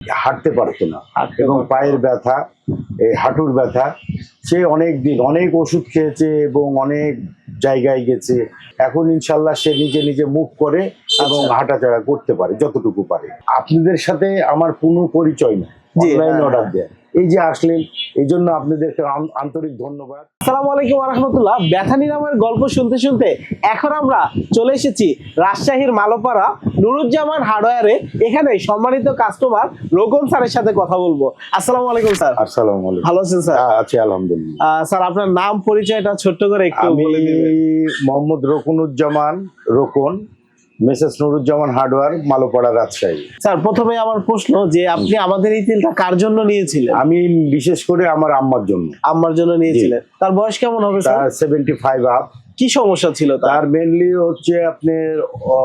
হাঁটতে পারতো না। এবং পায়ের ব্যথা এই হাঁটুর ব্যথা সে অনেক দিন অনেক ওষুধ খেয়েছে এবং অনেক জায়গায় গেছে। এখন ইনশাল্লাহ সে নিজে নিজে মুখ করে এবং হাঁটাচাড়া করতে পারে যতটুকু পারে। আপনাদের সাথে আমার কোনো পরিচয় না জি, অনলাইন হ্যাঁ, অর্ডার হ্যাঁ। এই যে আসলেন এই জন্য আপনাদেরকে আন্তরিক ধন্যবাদ। আসসালামু আলাইকুম রহমতুল্লাহ ব্যথা নিরাময়ের গল্প শুনতে শুনতে এখন আমরা চলে এসেছি রাজশাহীর মালোপাড়া নুরুজ্জামান হার্ডওয়্যারে। এখানে সম্মানিত কাস্টমার রোকন স্যারের সাথে কথা বলব। আসসালামু আলাইকুম স্যার। আসসালামু আলাইকুম। ভালো আছেন স্যার? আছি আলহামদুলিল্লাহ। স্যার আপনার নাম পরিচয়টা ছোট্ট করে একটু বলে দিবেন। Mohammad Rokunuzzaman Rokon. Messrs Nuruzzaman hardware Malopara Rajshahi. Sir প্রথমে আমার প্রশ্ন যে আপনি আমাদের এই তেলটা কার জন্য নিয়েছিলেন? আমি বিশেষ করে আমার আম্মার জন্য। আম্মার জন্য নিয়েছিলেন। তার বয়স কেমন হবে স্যার? সেভেন্টি ফাইভ আপ কি সমস্যা ছিল তার? মেনলি হচ্ছে আপনার ও,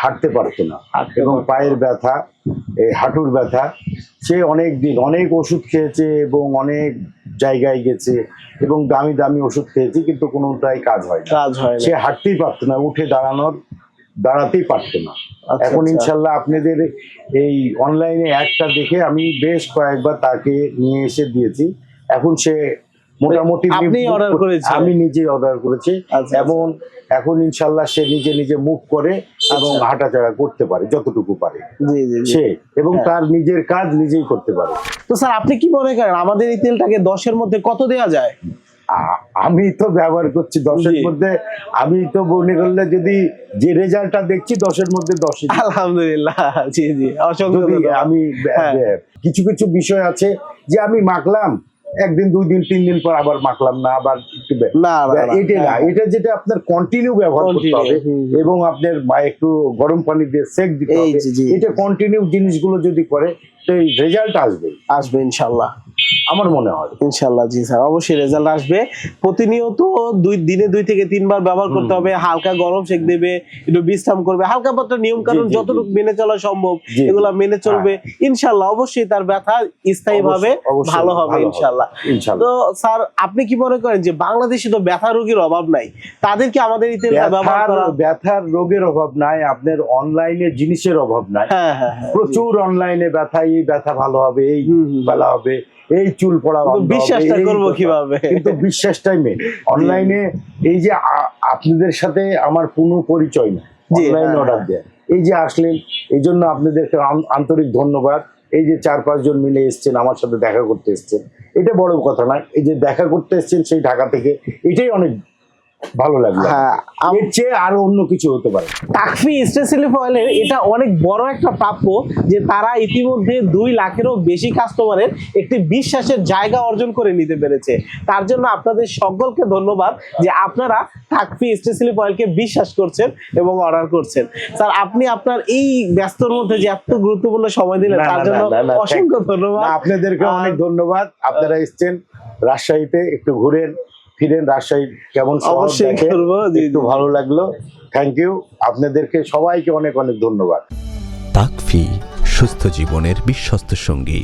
হাঁটতে পারতো না। এবং পায়ের ব্যথা এই হাঁটুর ব্যথা। সে অনেক দিন অনেক ওষুধ খেয়েছে এবং অনেক জায়গায় গেছে এবং দামি দামি ওষুধ খেয়েছে কিন্তু কোনোটাই কাজ হয় কাজ হয় সে হাঁটতেই পারতো না উঠে দাঁড়ানোর দাঁড়াতেই পারতো না আচ্ছা, এখন আচ্ছা। ইনশাল্লাহ আপনাদের এই অনলাইনে অ্যাডটা দেখে আমি বেশ কয়েকবার তাকে নিয়ে এসে দিয়েছি এখন সে মোটামুটি করেছেন? আমি নিজেই অর্ডার করেছি আচ্ছা, এবং এখন ইনশাল্লাহ সে নিজে নিজে মুভ করে এবং। হাঁটাচলা করতে পারে যতটুকু পারে সে এবং হ্যাঁ। তার নিজের কাজ নিজেই করতে পারে তো স্যার আপনি কি মনে করেন আমাদের এই তেলটাকে দশের মধ্যে কত দেওয়া যায় আমি তো ব্যবহার করছি দশের মধ্যে। আমি তো মনে করলে যদি যে রেজাল্টটা দেখছি দশের মধ্যে দশই আলহামদুলিল্লাহ জি জি। অসংখ্য আমি হ্যাঁ। কিছু কিছু বিষয় আছে যে আমি মাখলাম একদিন দুই দিন তিন দিন পর আবার মাখলাম না আবার না এটা না হ্যাঁ। এটা যেটা আপনার কন্টিনিউ ব্যবহার করতে হবে। এবং আপনার একটু গরম পানি দিয়ে সেক দিতে হবে। এটা কন্টিনিউ জিনিসগুলো যদি করে তো এই রেজাল্ট আসবে আসবে ইনশাল্লাহ। আমার মনে হয়। ইনশাল্লাহ জি স্যার। অবশ্যই রেজাল্ট আসবে। প্রতিনিয়ত দুই দিনে দুই থেকে তিনবার ব্যবহার করতে হবে। হালকা গরম সেক দেবে একটু বিশ্রাম করবে। হালকা পাতলা নিয়ম জি, যতটুকু মেনে চলা সম্ভব। এগুলা মেনে চলবে। ইনশাল্লাহ অবশ্যই তার ব্যথা স্থায়ী ভাবে ভালো হবে ইনশাল্লাহ তো স্যার আপনি কি মনে করেন যে বাংলাদেশে তো ব্যথা রোগীর অভাব নাই? তাদেরকে আমাদের ব্যবহার ব্যথার রোগের অভাব নাই আপনার অনলাইনে জিনিসের অভাব নাই। হ্যাঁ হ্যাঁ হ্যাঁ। প্রচুর অনলাইনে ব্যথা এই ব্যথা ভালো হবে এই। ভালো হবে। এই চুল পড়া বিশ্বাসটা করব কীভাবে? কিন্তু বিশ্বাসটাই মেন অনলাইনে এই যে আপনাদের সাথে আমার কোনো পরিচয় না অনলাইন অর্ডার দেয়। এই যে আসলেন এই জন্য আপনাদেরকে আন্তরিক ধন্যবাদ। এই যে চার পাঁচজন মিলে এসছেন আমার সাথে দেখা করতে এসছেন। এটা বড় কথা না এই যে দেখা করতে এসছেন সেই ঢাকা থেকে এটাই অনেক ভালো লাগল। হ্যাঁ এর চেয়ে আরও অন্য কিছু হতে পারে। টাকফি স্টেসিলিফ অয়েলের এটা অনেক বড় একটা প্রাপ্য যে তারা ইতিমধ্যে দুই লাখেরও বেশি কাস্টমারের একটি বিশ্বাসের জায়গা অর্জন করে নিতে পেরেছে। তার জন্য আপনাদের সকলকে ধন্যবাদ যে আপনারা টাকফি স্টেসিলিফ অয়েলকে বিশ্বাস করছেন এবং অর্ডার করছেন। স্যার আপনি আপনার এই ব্যস্তর মধ্যে যে এত গুরুত্বপূর্ণ সময় দিলেন তার জন্য অসংখ্য ধন্যবাদ। আপনাদেরকে অনেক ধন্যবাদ। আপনারা এসছেন রাজশাহীতে একটু ঘুরেন। ফিরেন রাজশাহী কেমন অবশ্যই করব, একটু ভালো লাগল। থ্যাংক ইউ আপনাদেরকে সবাইকে অনেক অনেক ধন্যবাদ। তাকফি সুস্থ জীবনের বিশ্বস্ত সঙ্গী।